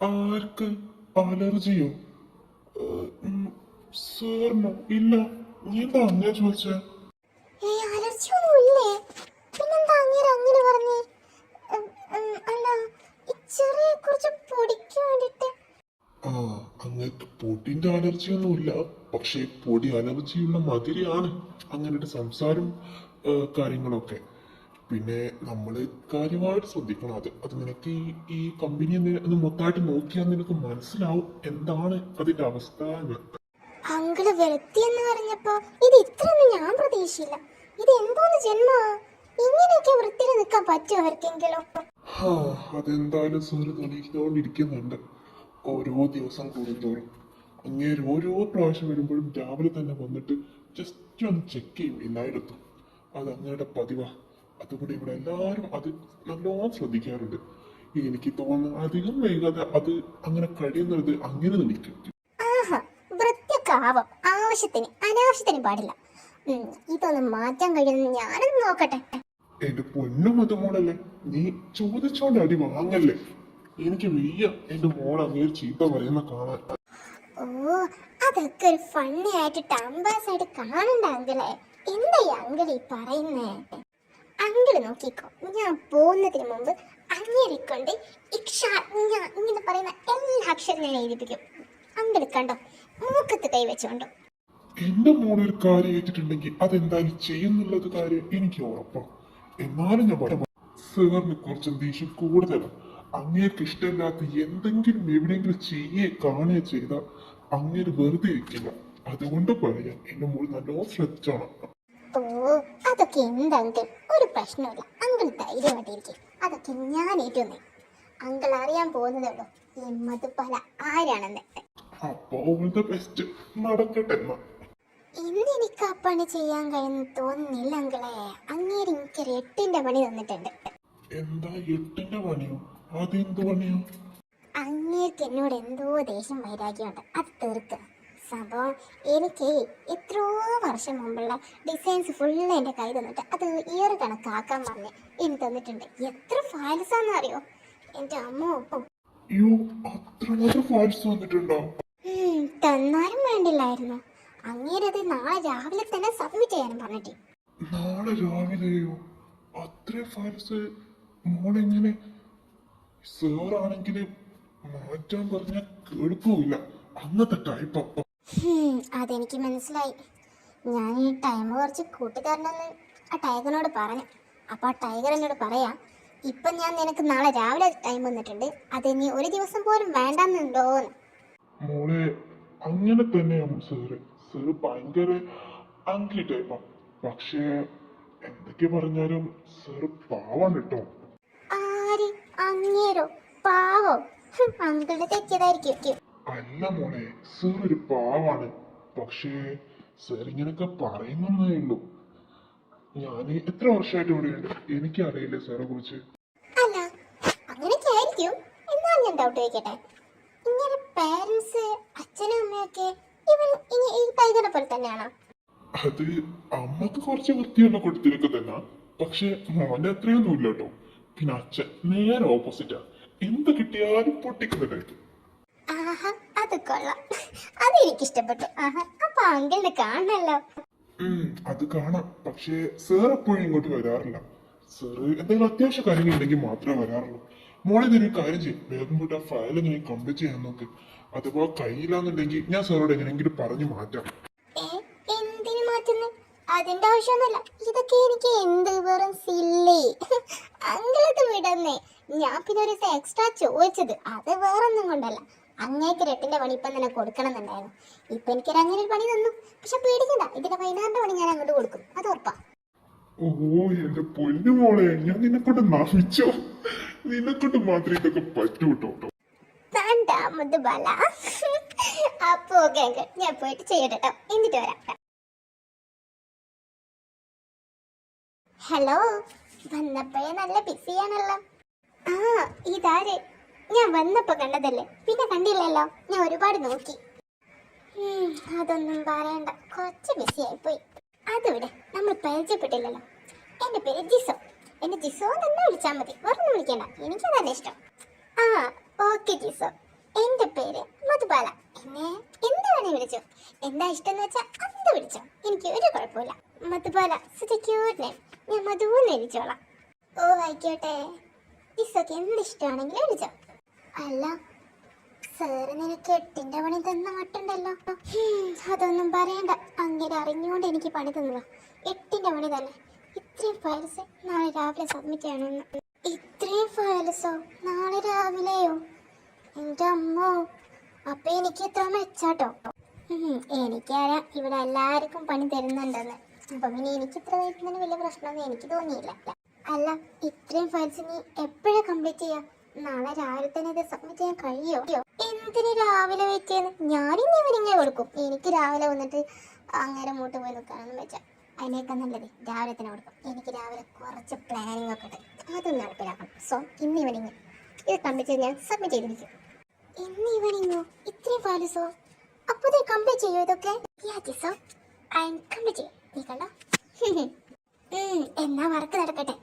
ആർക്ക് അലർജിയോ? സാറിനോ ഇല്ല. നീ അങ്ങനെ ചോദിച്ച ആ അങ്ങക്ക് പൊടിന്റെ അലർജി ഒന്നുമില്ല പക്ഷേ പൊടി അലർജിയുള്ള മതിരിയാണ് അങ്ങനത്തെ സംസാരം കാര്യങ്ങളൊക്കെ. പിന്നെ നമ്മൾ കാര്യമായിട്ട് ശ്രദ്ധിക്കണം അത്. അത് നിനക്ക് ഈ ഈ കമ്പനി ഒന്ന് മൊത്തമായിട്ട് നോക്കിയാൽ നിനക്ക് മനസ്സിലാവും എന്താണ് അതിന്റെ അവസ്ഥ എന്ന്. അങ്കിൾ വെളുത്തി എന്ന് പറഞ്ഞപ്പോ ഇത് ഇത്രയൊന്നും ഞാൻ പ്രതീക്ഷിച്ചില്ല. ഇത് എന്തോന്ന് ജന്മ? ഇങ്ങനെയൊക്കെ വൃത്തിയിൽ നിൽക്കാൻ പറ്റുമോ അവർക്കെങ്കിലും? അതെന്തായാലും സാറ് തെളിയിച്ചുകൊണ്ടിരിക്കുന്നുണ്ട് ഓരോ ദിവസം കൂടുന്തോറും. അങ്ങേര് ഓരോ പ്രാവശ്യം വരുമ്പോഴും രാവിലെ തന്നെ വന്നിട്ട് ജസ്റ്റ് ഒന്ന് ചെക്ക് ചെയ്യും എല്ലായിടത്തും. അത് അങ്ങയുടെ പതിവാ. അതുകൊണ്ട് ഇവിടെ എല്ലാവരും അത് നല്ലോണം ശ്രദ്ധിക്കാറുണ്ട്. എനിക്ക് തോന്നുന്നു അധികം വൈകാതെ അത് അങ്ങനെ കഴിയുന്നത് അങ്ങനെ നിൽക്കും. ആവാം ആവശ്യത്തിന് അനാവശ്യത്തിന് പാടില്ല. ഇതൊന്നും മാറ്റാൻ കഴിയുമെന്ന് ഞാനൊന്ന് നോക്കട്ടെ. എന്റെ പൊന്നും അതുമോളല്ലേ നീ ചോദിച്ചോണ്ട് അടി വാങ്ങല്ലേ? എനിക്ക് വയ്യ എന്റെ മോൾ അങ്ങേര് ചീത്ത പറയുന്ന കാണാൻ. ഓ അതൊക്കെ ഒരു ഫണ്ണി ആയിട്ട് ടംബാസ് ആയിട്ട് കാണണ്ട അങ്കിളെ. എന്താ അങ്കിൾ ഈ പറയുന്നേ? അങ്കിൾ നോക്കിക്കോ. ഞാൻ പോകുന്നതിന് മുമ്പ് അങ്ങേരിക്കൊണ്ട് ഇക്ഷ ഞാൻ ഇങ്ങനെ പറയുന്ന എല്ലാ അക്ഷരം ഞാൻ എഴുതിപ്പിക്കും. അങ്കിൾ കണ്ടോ? മൂക്കത്ത് കൈവച്ചോണ്ടോ എന്റെ മോളിൽ ഒരു കാര്യം ഏറ്റിട്ടുണ്ടെങ്കിൽ അതെന്തായാലും ചെയ്യുന്നുള്ളത് കാര്യം എനിക്ക് ഉറപ്പാണ് എന്നാലും ഞാൻ പറയാം സാറിന് കുറച്ച് ദേഷ്യം കൂടുതലാണ് അങ്ങേക്ക് ഇഷ്ടമില്ലാത്ത എന്തെങ്കിലും എവിടെയെങ്കിലും ചെയ്യേ കാണുകയോ ചെയ്താൽ അങ്ങേര് വെറുതെ ഇരിക്കില്ല. അതുകൊണ്ട് പറയാം എന്റെ മോൾ നല്ലോ ശ്രദ്ധിച്ചോണം. അതൊക്കെ എന്താ അങ്കിൾ ഒരു പ്രശ്നമില്ല അങ്കിൾ ധൈര്യമായിട്ടിരിക്കും അതൊക്കെ ഞാൻ ഏറ്റുന്നേ അങ്കിൾ അറിയാൻ പോകുന്നതേ ഉള്ളൂ. ഈ മധുപാല ആരാണെന്ന്. ഇന്ന് എനിക്ക് ആ പണി ചെയ്യാൻ കഴിയുന്നു തോന്നുന്നില്ല അങ്കിളെ. അങ്ങേര് എനിക്കൊരു എട്ടിന്റെ പണി തന്നിട്ടുണ്ട്. എന്താ എട്ടിന്റെ പണിയോ? അതെന്ത് പണിയോ? അങ്ങേർക്ക് എന്നോട് എന്തോ ദേഷ്യം വൈരാഗ്യമുണ്ട്. അത് തീർക്ക്. സംഭവം എനിക്ക് എത്രയോ വർഷം മുമ്പുള്ള ഡിസൈൻസ് ഫുള്ള് എന്റെ കൈ തന്നിട്ട് അത് ഇയർ കണക്കാക്കാൻ പറഞ്ഞ് എനിക്ക് തന്നിട്ടുണ്ട്. എത്ര ഫയൽസ് ആണെന്നറിയോ എന്റെ അമ്മോ ഉം, തന്നാലും വേണ്ടില്ലായിരുന്നു. അങ്ങേരത് നാളെ രാവിലെ തന്നെ സബ്മിറ്റ് ചെയ്യാനും പറഞ്ഞിട്ട്. നാളെ രാവിലെയോ? അത്രയും ഫയൽസ് മോളെങ്ങനെ സാറാണെങ്കിൽ മാറ്റാൻ പറഞ്ഞ കേൾക്കൂല. അന്നത്തെ ടൈപ്പ് ഹും, അതെനിക്ക് മനസ്സിലായി. ഞാൻ ഈ ടൈം കുറച്ച് കൂട്ടുകാരനെന്ന് ആ ടൈഗറിനോട് പറഞ്ഞു. അപ്പൊ ആ ടൈഗർ എന്നോട് പറയാ ഇപ്പം ഞാൻ നിനക്ക് നാളെ രാവിലെ ടൈം വന്നിട്ടുണ്ട്. അത് ഇനി ഒരു ദിവസം പോലും വേണ്ടെന്നുണ്ടോന്ന് മോളെ അങ്ങനെ തന്നെയാണ് സാറ് സാറ് ഭയങ്കര അങ്കി ടൈപ്പാ പക്ഷേ എന്തൊക്കെ പറഞ്ഞാലും സാറ് പാവാണ് കേട്ടോ. ആര്? അങ്ങേരോ? പാവോ? അങ്കിളുടെ തെറ്റിയതായിരിക്കും അല്ല മോനെ സാർ ഒരു പാവാണ്. പക്ഷേ സാർ ഇങ്ങനൊക്കെ പറയുന്നേ ഉള്ളൂ. ഞാൻ എത്ര വർഷമായിട്ട് ഇവിടെയുണ്ട്? എനിക്കറിയില്ല സാറെ കുറിച്ച്. അല്ല അങ്ങനെയൊക്കെ ആയിരിക്കും. എന്നാലും ഞാൻ ഡൗട്ട് ചോദിക്കട്ടെ? ഇങ്ങനെ പേരൻസ് അച്ഛനും അമ്മയൊക്കെ ഇവൻ ഇനി ഈ ടൈഗറിനെ പോലെ തന്നെയാണോ? അത് അമ്മയ്ക്ക് കുറച്ച് വൃത്തിയുള്ള കൊടുത്തിരിക്ക തന്നെ. പക്ഷെ മോന്റെ അത്രയൊന്നും ഇല്ല കേട്ടോ. പിന്നെ അച്ഛൻ നേരെ ഓപ്പോസിറ്റാ എന്ത് കിട്ടിയാലും പൊട്ടിക്കുന്ന ടൈപ്പ് ആഹാ അത് കൊള്ളാം. അത് എനിക്ക് ഇഷ്ടപ്പെട്ടു ആഹാ അപ്പൊ അങ്കിളിന് കാണണല്ലോ. അത് കാണാം. പക്ഷേ സാർ എപ്പോഴും ഇങ്ങോട്ട് വരാറില്ല. സാറ് എന്തെങ്കിലും അത്യാവശ്യ കാര്യങ്ങൾ ഉണ്ടെങ്കിൽ മാത്രമേ വരാറുള്ളൂ. മോളെ ഇതൊരു കാര്യം ചെയ്യും. വേഗം പോയിട്ട് ആ ഫയൽ എങ്ങനെ കംപ്ലീറ്റ് ചെയ്യാൻ നോക്ക്. അഥവാ കയ്യിലാന്നുണ്ടെങ്കിൽ ഞാൻ സാറോട് എങ്ങനെയെങ്കിലും പറഞ്ഞു മാറ്റാം. ഏ എന്തിനു മാറ്റുന്നു? അതിന്റെ ആവശ്യമൊന്നുമില്ല. ഇതൊക്കെ എനിക്ക് എന്ത് വെറും സില്ലി അങ്കിളത് വിടന്നേ. ഞാൻ പിന്നെ ഒരു എക്സ്ട്രാ ചോദിച്ചത്. അത് വേറൊന്നും കൊണ്ടല്ല. അങ്ങേക്ക് രട്ടിന്റെ പണി ഇപ്പം തന്നെ കൊടുക്കണം എന്നുണ്ടായിരുന്നു ഇപ്പൊ എനിക്കൊരു അങ്ങനെ ഒരു പണി തന്നു. പക്ഷെ പേടിക്കണ്ട. ഇതിന്റെ വൈകുന്നേരത്തെ പണി ഞാൻ അങ്ങോട്ട് കൊടുക്കും. അത് ഉറപ്പാ. ഓ എന്റെ പൊന്നു മോളെ. ഞാൻ നിന്നെക്കൊണ്ട് നാമിച്ചോ നിന്നെക്കൊണ്ട് മാത്രമേ ഇതൊക്കെ പറ്റൂ കേട്ടോ. രണ്ടാമത് ബല. അപ്പൊ ഞാൻ പോയിട്ട് ചെയ്യട്ടോ എന്നിട്ട് വരാം. ഹലോ. വന്നപ്പോഴേ നല്ല ബിസിയാണല്ലോ. ആ ഇതാര്? ഞാൻ വന്നപ്പോ കണ്ടതല്ലേ? പിന്നെ കണ്ടില്ലല്ലോ. ഞാൻ ഒരുപാട് നോക്കി. അതൊന്നും പറയണ്ട. കുറച്ച് ബിസി ആയിപ്പോയി. അതിവിടെ നമ്മൾ പരിചയപ്പെട്ടില്ലല്ലോ. എന്റെ പേര് ജിസോ. എന്റെ ജിസോ തന്നെ വിളിച്ചാൽ മതി. വേറൊന്നും വിളിക്കണ്ട. തന്നെ ഇഷ്ടം. ആ ഓക്കെ ജിസോ. എന്റെ പേര് മധുബാല. എന്നെ എന്ത് വേണേ വിളിച്ചോ. എന്താ ഇഷ്ടം എന്ന് വെച്ചാൽ അത് വിളിച്ചോ. എനിക്ക് ഒരു കുഴപ്പമില്ല മധുബാല ഞാൻ മധുവെന്ന് വിളിച്ചോളാം. ഓ ആയിക്കോട്ടെ. ജിസോക്ക് എന്ത് ഇഷ്ടമാണെങ്കിലും വിളിച്ചോ. അല്ല സാറ് നിനക്ക് എട്ടിന്റെ പണി തന്ന മട്ടുണ്ടല്ലോ. അതൊന്നും പറയണ്ട. അങ്ങനെ അറിഞ്ഞുകൊണ്ട് എനിക്ക് പണി തന്നതാ. എട്ടിന്റെ പണി തന്നെ. ഇത്രയും ഫയൽസ് നാളെ രാവിലെ സബ്മിറ്റ് ചെയ്യണമെന്ന്. ഇത്രയും ഫയൽസോ നാളെ രാവിലെയോ? എന്റെ അമ്മോ. അപ്പൊ എനിക്ക് എത്ര മെച്ചാട്ടോ? എനിക്കറിയാം ഇവിടെ എല്ലാവർക്കും പണി തരുന്നുണ്ടെന്ന്. അപ്പൊ പിന്നെ എനിക്ക് ഇത്ര തരുന്നതിന് വലിയ പ്രശ്നമൊന്നും എനിക്ക് തോന്നിയില്ല. അല്ല ഇത്രയും ഫയൽസ് നീ എപ്പോഴാ കംപ്ലീറ്റ് ചെയ്യാ? നാളെ രാവിലെ തന്നെ ഇത് സബ്മിറ്റ് ചെയ്യാൻ കഴിയോ? എന്തിന് രാവിലെ വെയിറ്റ് ചെയ്യുന്നത് ഞാനിന്ന് ഇവനിങ്ങനെ കൊടുക്കും. എനിക്ക് രാവിലെ വന്നിട്ട് അങ്ങനെ മൂട്ട് പോയി നിൽക്കാനൊന്നും വെച്ചാൽ അതിനേക്കാൾ നല്ലത് രാവിലെ തന്നെ കൊടുക്കും. എനിക്ക് രാവിലെ കുറച്ച് പ്ലാനിങ് ഒക്കെ ഉണ്ട്. അതൊന്നും നടപ്പിലാക്കണം. സോ ഇന്ന് ഇവനിങ് ഇത് കംപ്ലീറ്റ് ചെയ്ത് ഞാൻ സബ്മിറ്റ് ചെയ്തിരിക്കും. ഇന്ന് ഇവനിങ്ങോ ഇത്രയും ഫയൽസോ അപ്പൊ ഇത് കംപ്ലീറ്റ് ചെയ്യോ ഇതൊക്കെ? യാജിസോ ഐ കംപ്ലീറ്റ് ചെയ്യും. നീ കണ്ടോ? എന്നാ വർക്ക് നടക്കട്ടെ.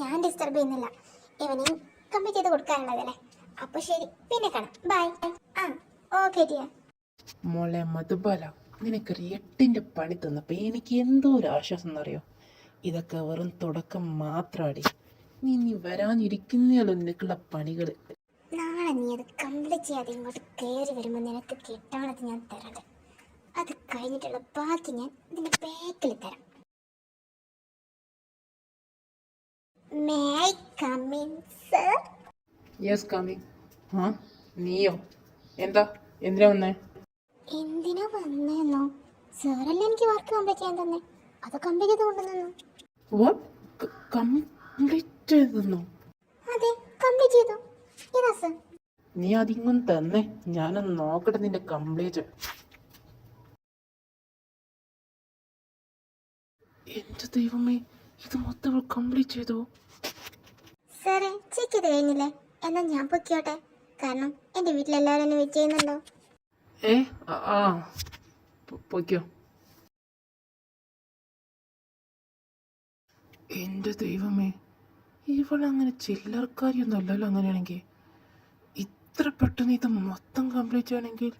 ഞാൻ ഡിസ്റ്റർബ് ചെയ്യുന്നില്ല. ഈവനിങ് കംപ്ലീറ്റ് ചെയ്ത് കൊടുക്കാനുള്ളതല്ലേ? അപ്പൊ ശരി. പിന്നെ കാണാം. ബൈ ആ ഓക്കെ ടിയ മോളെ മധുബാല നിനക്ക് എട്ടിന്റെ പണി തന്നപ്പോൾ എനിക്ക് എന്തോ ഒരു ആശ്വാസം എന്നറിയോ? ഇതൊക്കെ വെറും തുടക്കം മാത്രമാടി നീ നീ വരാനിരിക്കുന്നല്ലോ നിനക്കുള്ള പണികൾ നാളെ നീ അത് കംപ്ലീറ്റ് ചെയ്യാതെ ഇങ്ങോട്ട് കയറി വരുമ്പോൾ നിനക്ക് കിട്ടാണത് ഞാൻ തരണ്ട് അത് കഴിഞ്ഞിട്ടുള്ള ബാക്കി ഞാൻ ഇതിന്റെ ബാക്കിൽ തരാം. യെസ് കാമി ആ? നീയോ? എന്താ? എന്തിനാ വന്നേ? എന്തിനാ വന്നേന്നോ? സാറല്ലേ എനിക്ക് വർക്ക് കംപ്ലീറ്റ് ചെയ്യാൻ തന്നെ. അത് കംപ്ലീറ്റ് ചെയ്ത് കൊണ്ടുവന്നു വാട്ട് കംപ്ലീറ്റ് ചെയ്തെന്നോ? അതെ കംപ്ലീറ്റ് ചെയ്തു. ഇതാ സർ നീ അതിങ്ങും തന്നെ. ഞാനൊന്ന് നോക്കട്ടെ നിന്റെ കംപ്ലീറ്റ് എന്റെ ദൈവമേ ഇത് മൊത്തം കംപ്ലീറ്റ് ചെയ്തു. സാറേ ചെക്ക് ചെയ്ത് കഴിഞ്ഞില്ലേ? എന്നാ ഞാൻ പൊക്കിയോട്ടെ കാരണം എന്റെ വീട്ടിലെല്ലാവരും എന്നെ വെയിറ്റ് ചെയ്യുന്നുണ്ടോ? ഏ ആ, ആ. പൊ- പൊയ്ക്കോ. എന്റെ ദൈവമേ ഇവളങ്ങനെ ചില്ലറക്കാരിയൊന്നും അല്ലല്ലോ അങ്ങനെയാണെങ്കിൽ. ഇത്ര പെട്ടെന്ന് ഇത് മൊത്തം കംപ്ലീറ്റ് ചെയ്യണമെങ്കിൽ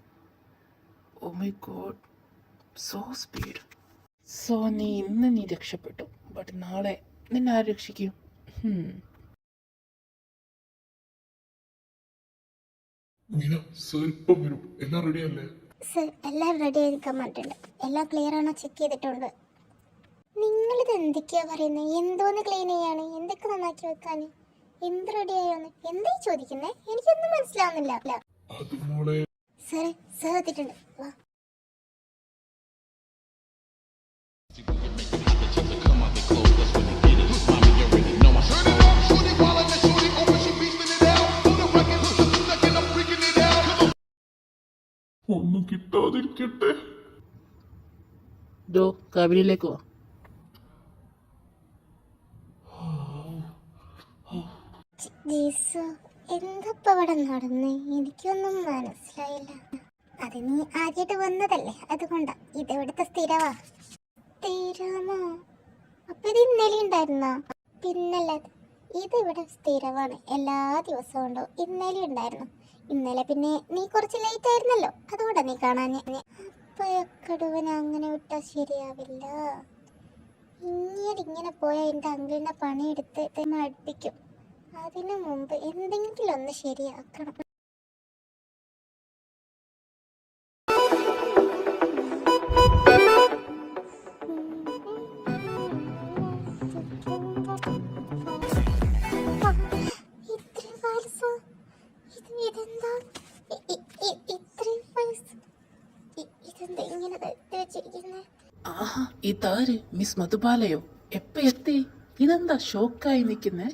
ഓ my god so speed so നീ ഇന്ന് നീ രക്ഷപ്പെട്ടു ബട്ട് നാളെ നിന്നെ ആര് രക്ഷിക്കും? മീന ഇത് ഇപ്പം വരും. എല്ലാം റെഡി അല്ലേ? സർ എല്ലാം റെഡി ആയിരിക്കാൻ പറഞ്ഞിട്ടുണ്ട്. എല്ലാം ക്ലിയർ ആണോ ചെക്ക് ചെയ്തിട്ടുണ്ട്? നിങ്ങളിത് എന്തൊക്കെയാ പറയുന്നത് എന്തോന്ന് ക്ലീൻ ചെയ്യാണ്? എന്തൊക്കെ നന്നാക്കി വെക്കാൻ? എന്ത് റെഡി ആയോന്ന് എന്തായി ചോദിക്കുന്നേ? എനിക്കൊന്നും മനസ്സിലാവുന്നില്ല. സാറേ സാർ എത്തിയിട്ടുണ്ട്. വാ. കിട്ടാതിരിക്കട്ടെ. ഡോ കബരിയിലേക്ക് വാ. ജീസു എന്തപ്പ ഇവിടെ നടന്നേ? എനിക്കൊന്നും മനസ്സിലായില്ല. അത് നീ ആദ്യമായിട്ട് വന്നതല്ലേ? അതുകൊണ്ടാ. ഇത് ഇവിടുത്തെ സ്ഥിരവാ. സ്ഥിരമോ? അപ്പൊ ഇത് ഇന്നലെ ഉണ്ടായിരുന്നോ? പിന്നല്ല ഇത് ഇവിടെ സ്ഥിരമാണ്. എല്ലാ ദിവസവും ഉണ്ടോ? ഇന്നലെ ഉണ്ടായിരുന്നു. ഇന്നലെ പിന്നെ നീ കുറച്ച് ലേറ്റ് ആയിരുന്നല്ലോ. അതുകൊണ്ടാണ് നീ കാണാൻ അപ്പഴക്കടുവൻ അങ്ങനെ വിട്ടാ ശരിയാവില്ല. ഇങ്ങനെ ഇങ്ങനെ പോയാൽ എന്റെ അങ്കിളിന്റെ പണിയെടുത്ത് മടുപ്പിക്കും. അതിനു മുമ്പ് എന്തെങ്കിലും ഒന്ന് ശരിയാക്കണം. ഇതാര് മിസ് മധുബാലയോ? എപ്പ എത്തി? ഇതെന്താ ഷോക്കായി നിൽക്കുന്നേ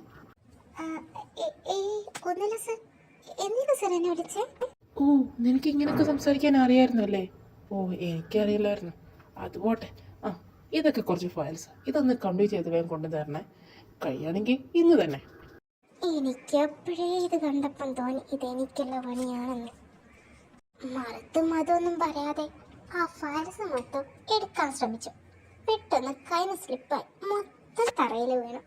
ഓ നിനക്ക് ഇങ്ങനെയൊക്കെ സംസാരിക്കാൻ അറിയായിരുന്നു അല്ലേ ഓ എനിക്കറിയില്ലായിരുന്നു. അത് പോട്ടെ. ആ ഇതൊക്കെ കുറച്ച് ഫയൽസ് ഇതൊന്ന് കംപ്ലീറ്റ് ചെയ്ത് വേഗം കൊണ്ടു തരണേ. കഴിയുകയാണെങ്കിൽ ഇന്ന് തന്നെ. എനിക്ക് അപ്പോഴേ ഇത് കണ്ടപ്പം തോന്നി ഇത് എനിക്കുള്ള പണിയാണെന്ന്. മറുത്തും അതൊന്നും പറയാതെ ആ ഫയൽസ് മൊത്തം എടുക്കാൻ ശ്രമിച്ചു. പെട്ടെന്ന് കൈന് സ്ലിപ്പായി മൊത്തം തറയിൽ വീണു.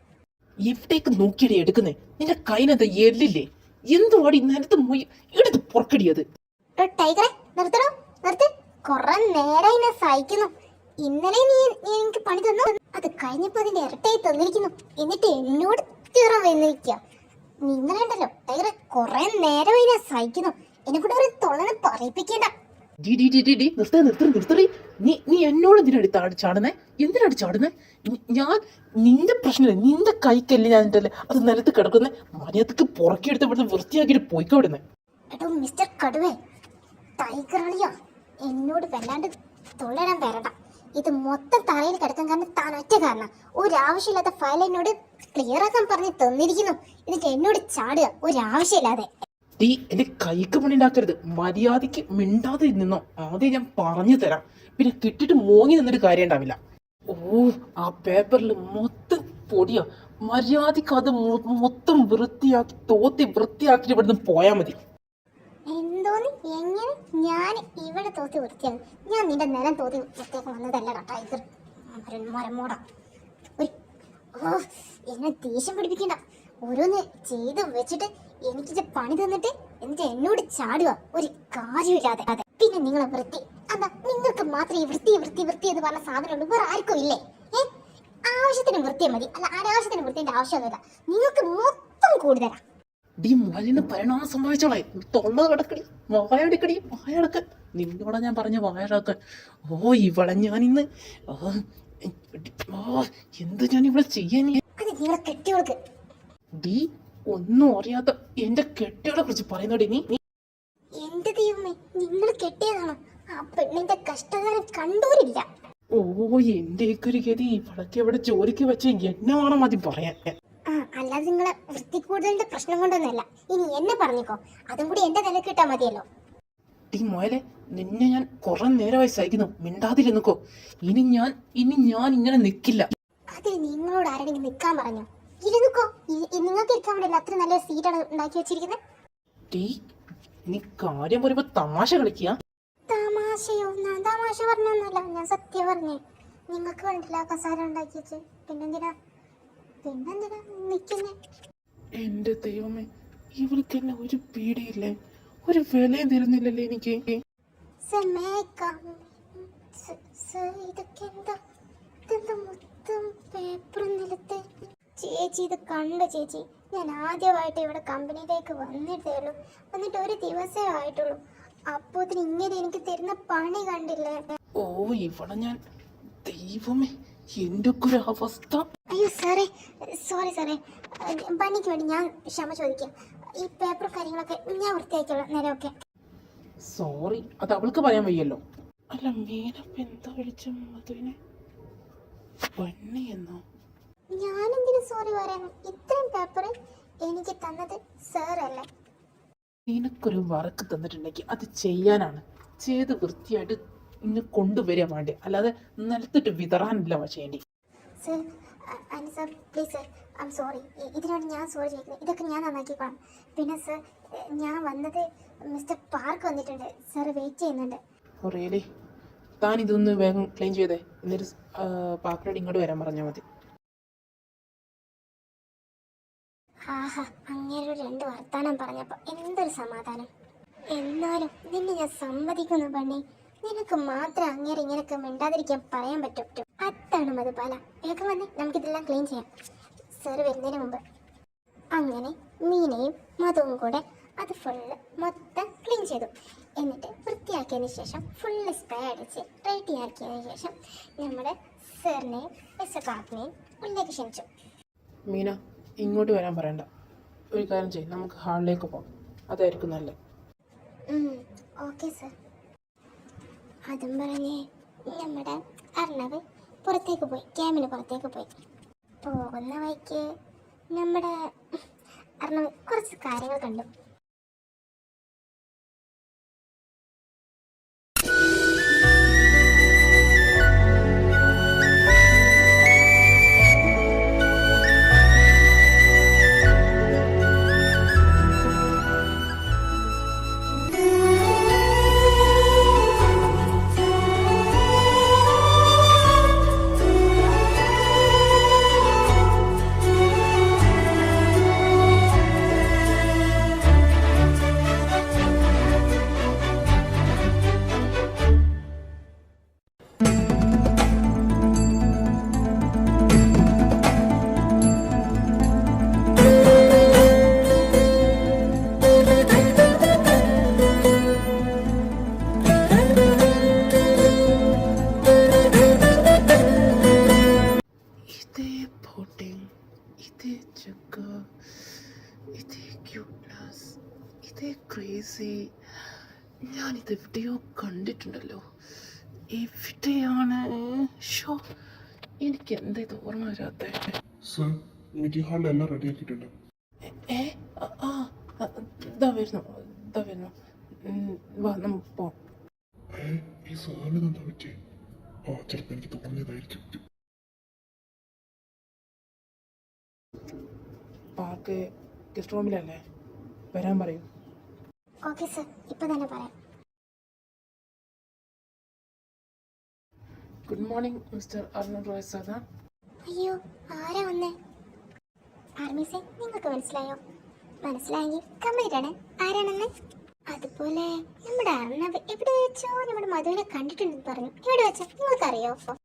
എവിടേക്ക് നോക്കിയടി എടുക്കുന്നേ. നിന്റെ കൈനത് എല്ലില്ലേ? എന്തുവാടി നിലത്ത് പോയി എടുത്ത് പുറക്കടിയത്? ടൈഗറെ നിർത്തണോ നിർത്ത്. കൊറേ നേരായി ഞാൻ സഹിക്കുന്നു. ഇന്നലെ നീ എനിക്ക് പണി തന്നു. അത് കഴിഞ്ഞപ്പോ അതിന്റെ ഇരട്ടയായി തന്നിരിക്കുന്നു. എന്നിട്ട് എന്നോട് തീറ വന്നിരിക്കുക നീ ഇന്നലെ ഉണ്ടല്ലോ ടൈഗറെ കൊറേ നേരമായി ഞാൻ സഹിക്കുന്നു. എന്നെ കൂടെ ഒരു തൊള്ളനെ പറയിപ്പിക്കേണ്ട. ഡി ഡി ഡി എന്നോട് എന്തിനാടി ചാടുന്നേ? എന്തിനാടി ഞാൻ നിന്റെ പ്രശ്നമില്ല നിന്റെ കൈക്കല്ലേ ഞാൻ എന്നിട്ടല്ലേ അത് നിലത്ത് കിടക്കുന്നേ. മര്യാദയ്ക്ക് പുറക്കിയെടുത്ത് ഇവിടുന്ന് വൃത്തിയാക്കിയിട്ട് പോയിക്കോടുന്നേ. എടോ എന്നോട് വല്ലാണ്ട് തൊള്ളയിടാൻ വരണ്ട ഇത് മൊത്തം തറയിൽ കിടക്കാൻ കാരണം താൻ ഒറ്റ കാരണം. ഒരാവശ്യമില്ലാത്ത ഫയൽ എന്നോട് ക്ലിയർ ആക്കാൻ പറഞ്ഞ് തന്നിരിക്കുന്നു. എന്നിട്ട് എന്നോട് ചാടുക ഒരാവശ്യമില്ലാതെ. ഡീ എന്റെ കൈക്ക് പണി ഉണ്ടാക്കരുത്. മര്യാദയ്ക്ക് മിണ്ടാതെ നിന്നോ ആദ്യം ഞാൻ പറഞ്ഞു തരാം. പിന്നെ കിട്ടിട്ട് മോങ്ങി നിന്നിട്ട് കാര്യം ഉണ്ടാവില്ല. ഓ ആ പേപ്പറിൽ മൊത്തം പൊടിയാ. മര്യാദയ്ക്ക് അത് മൊത്തം വൃത്തിയാക്കി തോത്തി വൃത്തിയാക്കിട്ട് ഇവിടുന്ന് പോയാൽ മതി. എന്തോന്ന്? എങ്ങനെ? ഞാൻ ഇവിടെ തോത്തി വൃത്തിയാണ് ഞാൻ നിന്റെ നിലം തോത്തി വൃത്തിയാക്കി വന്നതല്ല ടൈഗർ മരം- മരമോടാ ഒരു ഓ എന്നെ ദേഷ്യം പിടിപ്പിക്കണ്ട. ഓരോന്ന് ചെയ്ത് വെച്ചിട്ട് എനിക്ക് പണി തന്നിട്ട് എന്നിട്ട് എന്നോട് ചാടുക. ഒരു കാര്യമില്ലാതെ അതെ പിന്നെ നിങ്ങളെ വൃത്തി. അതാ നിങ്ങൾക്ക് മാത്രം ഈ വൃത്തി വൃത്തി വൃത്തി എന്ന് പറഞ്ഞ സാധനമുണ്ട്. വേറെ ആർക്കും ഇല്ലേ? ഏ? ആവശ്യത്തിന് വൃത്തിയെ മതി. അല്ല അനാവശ്യത്തിന് വൃത്തിന്റെ ആവശ്യമൊന്നുമില്ല. നിങ്ങൾക്ക് മൊത്തം കൂടുതലാ. ഡീ മലിന് പരിണാമം സംഭവിച്ചോളെ തൊള്ള കിടക്കടി. വായടക്കടി വായടക്കാൻ നിന്നോടാ ഞാൻ പറഞ്ഞ വായടക്കാൻ ഓ ഇവളെ ഞാൻ ഇന്ന് എന്ത് ഞാൻ ഇവിടെ ചെയ്യാൻ ഡീ ഒന്നും അറിയാത്ത എന്റെ കെട്ടികളെ കുറിച്ച് പറയുന്നോടി നീ. എന്റെ ദൈവമേ നിങ്ങൾ കെട്ടിയതാണോ? ആ പെണ്ണിന്റെ കഷ്ടകാലം കണ്ടൂരില്ല ഓ എന്റെ ഒരു ഗതി. ഇവളൊക്കെ ഇവിടെ ജോലിക്ക് വെച്ച് എന്നെ വേണം മതി പറയാൻ. ആ അല്ലാതെ നിങ്ങളെ വൃത്തി കൂടുതലിന്റെ പ്രശ്നം കൊണ്ടൊന്നല്ല ഇനി എന്നെ പറഞ്ഞിക്കോ. അതും കൂടി എന്റെ തല കിട്ടാ മതിയല്ലോ. ടീ മോയലെ നിന്നെ ഞാൻ കുറെ നേരമായി സഹിക്കുന്നു. മിണ്ടാതിരുന്നുക്കോ ഇനി ഞാൻ ഇനി ഞാൻ ഇങ്ങനെ നിൽക്കില്ല അതിൽ നിങ്ങളോട് ആരെങ്കിലും നിൽക്കാൻ പറഞ്ഞു? ഇരുന്നിക്കോ നിങ്ങൾക്ക് ഇരിക്കാൻ വേണ്ടി അത്ര നല്ല സീറ്റാണ് ഉണ്ടാക്കി വെച്ചിരിക്കുന്നത് ടീ നീ കാര്യം പറയുമ്പോ തമാശ കളിക്കുക തമാശയോ? ഞാൻ തമാശ പറഞ്ഞൊന്നുമല്ല. ഞാൻ സത്യം പറഞ്ഞേ. നിങ്ങൾക്ക് വേണ്ടില്ല കസാര ഉണ്ടാക്കി വെച്ച്. പിന്നെന്തിനാ? പിന്നെന്തിനാ നിൽക്കുന്നേ എന്റെ ദൈവമേ ഇവൾക്ക് എന്നെ ഒരു പേടിയില്ലേ? ഒരു വിലയും തരുന്നില്ലല്ലേ എനിക്ക്? ഇതൊക്കെ എന്താ? ഇതെന്താ മൊത്തം പേപ്പർ നിലത്ത്? ചേച്ചി ഇത് കണ്ടു ചേച്ചി ഞാൻ ആദ്യമായിട്ട് ഇവിടെ കമ്പനിയിലേക്ക് വന്നിട്ടേ ഉള്ളൂ വന്നിട്ട് ഒരു ദിവസമേ ആയിട്ടുള്ളൂ. അപ്പോത്തിന് ഇങ്ങനെ എനിക്ക് തരുന്ന പണി കണ്ടില്ലേ? ഓ ഇവിടെ ഞാൻ ദൈവമേ എന്റെ ഒരു അവസ്ഥ. അയ്യോ സാറേ സോറി സാറേ. പണിക്ക് വേണ്ടി ഞാൻ ക്ഷമ ചോദിക്കാം. ഈ പേപ്പർ കാര്യങ്ങളൊക്കെ ഞാൻ വൃത്തിയാക്കിയോളാം നേരമൊക്കെ സോറി അത് അവൾക്ക് പറയാൻ വയ്യല്ലോ. അല്ല മീനപ്പ എന്താ വിളിച്ച മധുവിനെ? പണ്ണി എന്നോ? ഞാനെന്തിനു സോറി പറയാൻ ഇത്രയും പേപ്പർ എനിക്ക് തന്നത് സാറല്ലേ നിനക്കൊരു വർക്ക് തന്നിട്ടുണ്ടെങ്കിൽ അത് ചെയ്യാനാണ്. ചെയ്ത് വൃത്തിയായിട്ട് ഇന്ന് കൊണ്ടുവരാൻ വേണ്ടി? അല്ലാതെ നിലത്തിട്ട് വിതറാനില്ല ചെയ്യേണ്ടി sir sir please sir I sorry ഇതിനോട് ഞാൻ സോറി ചോദിക്കുന്നത്. ഇതൊക്കെ ഞാൻ നന്നാക്കിക്കോളാം പിന്നെ സർ ഞാൻ വന്നത് മിസ്റ്റർ പാർക്ക് വന്നിട്ടുണ്ട്. സർ വെയിറ്റ് ചെയ്യുന്നുണ്ട്. റിയലി താൻ ഇതൊന്ന് വേഗം ക്ലെയിം ചെയ്തേ. എന്നിട്ട് പാർക്കിനോട് ഇങ്ങോട്ട് വരാൻ പറഞ്ഞാൽ മതി. ആഹാ അങ്ങനെ രണ്ട് വർത്താനം പറഞ്ഞപ്പോൾ എന്തൊരു സമാധാനം. എന്നാലും നിന്നെ ഞാൻ സമ്മതിക്കുന്നു പണി നിനക്ക് മാത്രം അങ്ങേരെ ഇങ്ങനെയൊക്കെ മിണ്ടാതിരിക്കാൻ പറയാൻ പറ്റും. അതാണ് മധുപാല വേഗം വന്ന് നമുക്കിതെല്ലാം ക്ലീൻ ചെയ്യാം. സർ വരുന്നതിന് മുമ്പ്. അങ്ങനെ മീനയും മധുവും കൂടെ അത് ഫുള്ള് മൊത്തം ക്ലീൻ ചെയ്തു. എന്നിട്ട് വൃത്തിയാക്കിയതിന് ശേഷം ഫുള്ള് സ്പ്രേ അടിച്ച് റെഡിയാക്കിയതിന് ശേഷം നമ്മുടെ സാറിനെയും മിസ്റ്റർ കാക്കിനെയും ഉള്ളിലേക്ക് ക്ഷണിച്ചു. മീന ഇങ്ങോട്ട് വരാൻ പറയണ്ട. ഒരു കാര്യം ചെയ്യും നമുക്ക് ഹാളിലേക്ക് പോകാം. അതായിരിക്കും നല്ലത്. സർ. അതും പറഞ്ഞ് നമ്മുടെ അർണവ് പുറത്തേക്ക് പോയി ക്യാമ്പിന് പുറത്തേക്ക് പോയി. പോകുന്ന വഴിക്ക് നമ്മുടെ അർണവ് കുറച്ച് കാര്യങ്ങൾ കണ്ടു. ഞാനിത് എവിടെയോ കണ്ടിട്ടുണ്ടല്ലോ. എവിടെയാണ്? ഷോ എനിക്ക് എന്താ ഇത് ഓർമ്മ വരാത്തെ സർ മീറ്റിംഗ് ഹാളിൽ എല്ലാം റെഡിയാക്കിയിട്ടുണ്ട്. ഏ ആ, ആ ആ, വരുന്നു ദാ വരുന്നു. വാ നമുക്ക് പോവാം ഈ സാധനം എന്താ പറ്റിയേ ആ ചിലപ്പോൾ എനിക്ക് തോന്നിയതായിരിക്കും. പാർക്ക് ഗസ്റ്റ് റൂമിലല്ലേ? വരാൻ പറയൂ. Okay sir. ഇപ്പൊ തന്നെ പറയാം. Good morning mister Arun Roy സാദാ അയ്യോ ആരാ വന്നേ? ആർമിസെ നിങ്ങൾക്ക് മനസ്സിലായോ? മനസ്സിലായെങ്കിൽ കംപ്ലീറ്റ് ആണ് ആരാണെന്ന് അതുപോലെ നമ്മുടെ അർണവ് എവിടെ വെച്ചോ? നമ്മുടെ മധുവിനെ കണ്ടിട്ടുണ്ടെന്ന് പറഞ്ഞു. എവിടെ വെച്ചോ? നിങ്ങൾക്കറിയോ?